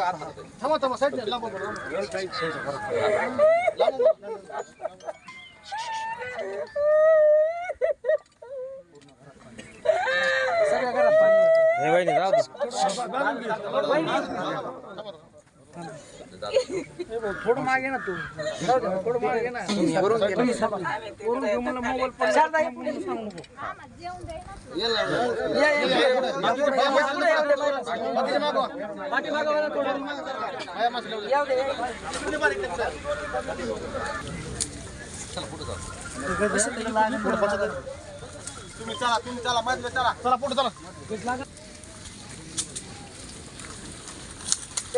थांबा थांबा साईड लांब सगळ्या घरात पाणी. हे वहिनी राहू थोडं मागे ना तू. थोडं मागे ना. वरून घेऊ मला मोबाईल पण चार जागी पुढे सांगू नको. तुम्ही चला तुम्ही चला मधले चला. चला पुढे चला.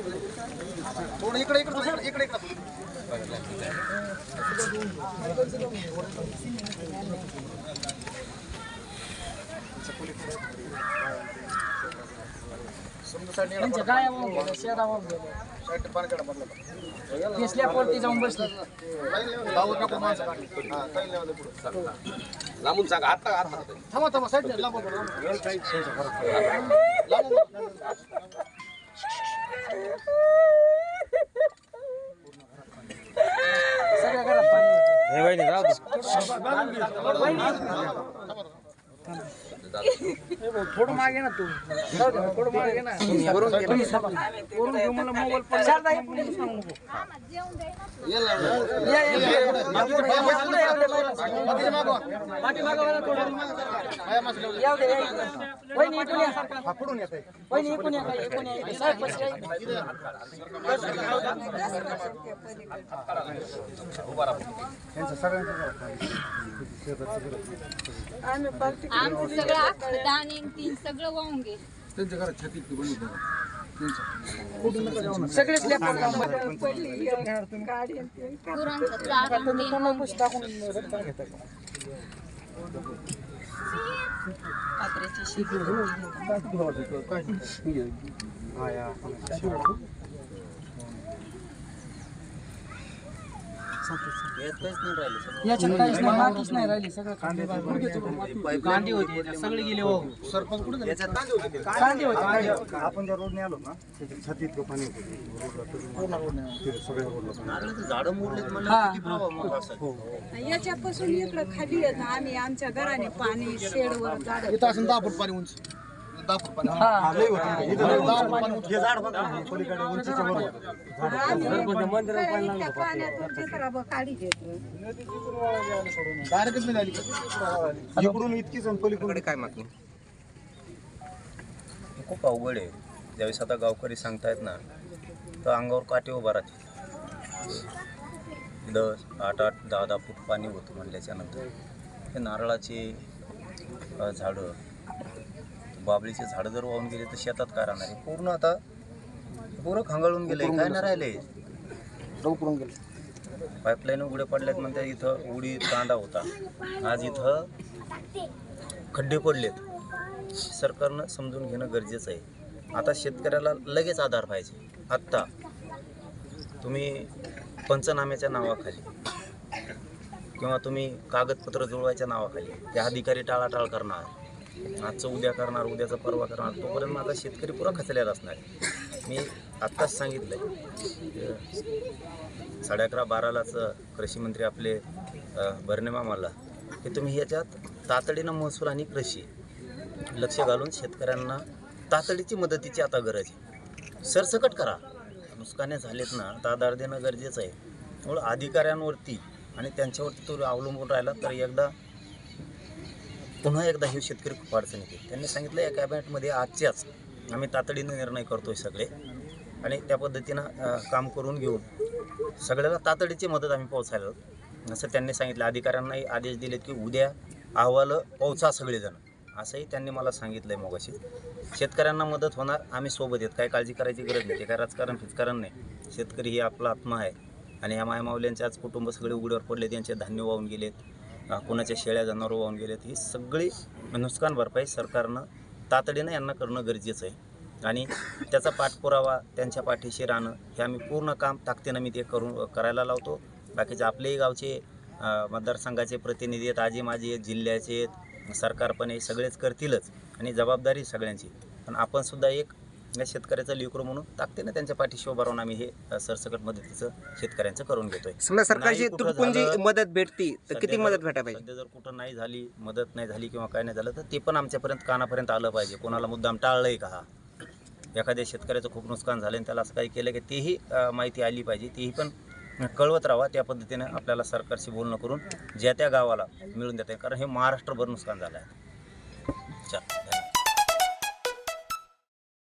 थोडं इकडे इकडे दुसरं इकडे इकडे त्यांच्या गाया वाहून गेल्या, शेळ्या वाहून गेल्या. साईड पाणी काढा पडलं. ते स्लॅबवरती जाऊन बसले. लांबून सांगा आता आता. थांबा थांबा साईड लांब होतं. हे वहिनी बघ, थोडं मागे ना तू. थोडं मागे ना. वरून घेऊ मला मोबाईल पण सांगू नको. ये, ये, ये. या पुढे, या पुढे, या पुढे, पहिलं. पाठीमागं वळा थोडं. येऊ दे, या इकडं. वहिनी इकडून या. वहिनी इकडून या, काय, इकडून या, इकडे. साहेब, बस, या इकडे. आमचं सगळं अख्खं धान आणि तीन सगळं वाहून गेलं सगळे स्लॅब वर जाऊन बसले. गुरांचं चारा आणि ते बस टाकून रस्ता घेतात. याच्यात काहीच नाही मातीच नाही राहिली सगळं कांदे कांदे होते सगळे गेले हो. सरपंच कुठे गेले? कांदे होते कांदे. आपण ज्या रोडने आलो ना त्याच्या छातीत तो पाणी होतं. रोडला तिथे सगळ्या रोडला याच्यापासून इकडं खाली येत आम्ही आमच्या घराने पाणी शेडवर झाड इथं असं दहा फूट पाणी उंच. दहा फूट पाणी हा लय होतं. इथं लय दहा पाणी. होतं. हे झाड बघा हे पलीकडे उंचीच्या वर. होतं. त्या पाण्यातून चित्रा काढी घेतो डायरेक्टच नाही झाली. इकडून इतकीच आणि पलीकडून. काय मागणी? खूप अवघड आहे. ज्यावेळेस आता गावकरी सांगतायत ना तर अंगावर काटे उभा राहते. दस आठ आठ दहा दहा फूट पाणी होतं म्हणल्याच्या नंतर हे नारळाचे अ, झाडं बाबळीचे झाडं जर वाहून गेले तर शेतात काय राहणार आहे? पूर्ण आता पूर्ण खांगाळून गेले काय नाही राहिले करून गेले. पाईपलाईन उघडे पडल्यात म्हणते इथं उडीद कांदा होता. आज इथं खड्डे पडलेत. सरकारनं समजून घेणं गरजेचं आहे. आता शेतकऱ्याला लगेच आधार पाहिजे. आत्ता. तुम्ही पंचनाम्याच्या नावाखाली किंवा तुम्ही कागदपत्र जुळवायच्या नावाखाली. त्या अधिकारी टाळाटाळ करणार. आजचं उद्या करणार उद्याचं परवा करणार तोपर्यंत माझा शेतकरी पुरा खचलेला असणार मी आत्ताच सांगितलं आहे साडे अकरा बारालाच कृषी मंत्री आपले अ, भरणे मामाला की तुम्ही ह्याच्यात तातडीनं महसूल आणि कृषी लक्ष घालून शेतकऱ्यांना तातडीची मदतीची आता गरज आहे. सरसकट करा. नुकसाने झालेत ना आता आधार देणं गरजेचं आहे. त्यामुळं अधिकाऱ्यांवरती आणि त्यांच्यावरती तो अवलंबून राहिला तर एकदा पुन्हा एकदा हे शेतकरी खूप अडचणीत आहे त्यांनी सांगितलं या कॅबिनेटमध्ये आजच्याच आम्ही तातडीनं निर्णय करतोय सगळे आणि त्या पद्धतीनं काम करून घेऊन सगळ्याला तातडीची मदत आम्ही पोहोचायला असं त्यांनी सांगितलं. अधिकाऱ्यांनाही आदेश दिलेत की उद्या अहवाल पोहोचा सगळेजण. असंही त्यांनी मला सांगितलं आहे मगाशी. शेतकऱ्यांना मदत होणार आम्ही सोबत येत काही काळजी करायची गरज नाही. ते काय राजकारण फिजकारण नाही. शेतकरी ही आपला आत्मा आहे. आणि या मायमावल्यांचे आज कुटुंब सगळे उघड्यावर पडले त्यांचे धान्य वाहून गेलेत. कुणाच्या शेळ्या जनावर वाहून गेलेत ही सगळी नुकसान भरपाई सरकारनं तातडीनं यांना करणं गरजेचं आहे. आणि त्याचा पाठपुरावा त्यांच्या पाठीशी राहणं हे आम्ही पूर्ण काम ताकदीनं मी ते करून करायला लावतो. बाकीचे आपलेही गावचे मतदारसंघाचे प्रतिनिधी आहेत आजी माजी आहेत जिल्ह्याचे आहेत सरकार पण हे सगळेच करतीलच आणि जबाबदारी सगळ्यांची. पण आपणसुद्धा एक या शेतकऱ्याचं लेकरू म्हणून ताकदीनं त्यांच्या पाठीशी उभं राहून आम्ही हे सरसकट मदतीचं शेतकऱ्यांचं करून घेतोय. समजा सरकारची नाही कुठं तुटपुंजी झालं, मदत भेटती तर सध्या किती जर- मदत भेटायला पाहिजे? सध्या जर कुठं नाही झाली मदत नाही झाली किंवा काय नाही झालं तर ते पण आमच्यापर्यंत कानापर्यंत आलं पाहिजे. कोणाला मुद्दाम टाळलंय का हा? एखाद्या शेतकऱ्याचं खूप नुकसान झालं आणि त्याला असं काही केलं की तेही अ, माहिती आली पाहिजे तेही पण कळवत राहावा त्या पद्धतीने आपल्याला सरकारशी बोलणं करून ज्या त्या गावाला मिळून देता कारण हे महाराष्ट्रभर नुकसान झालं आहे चल.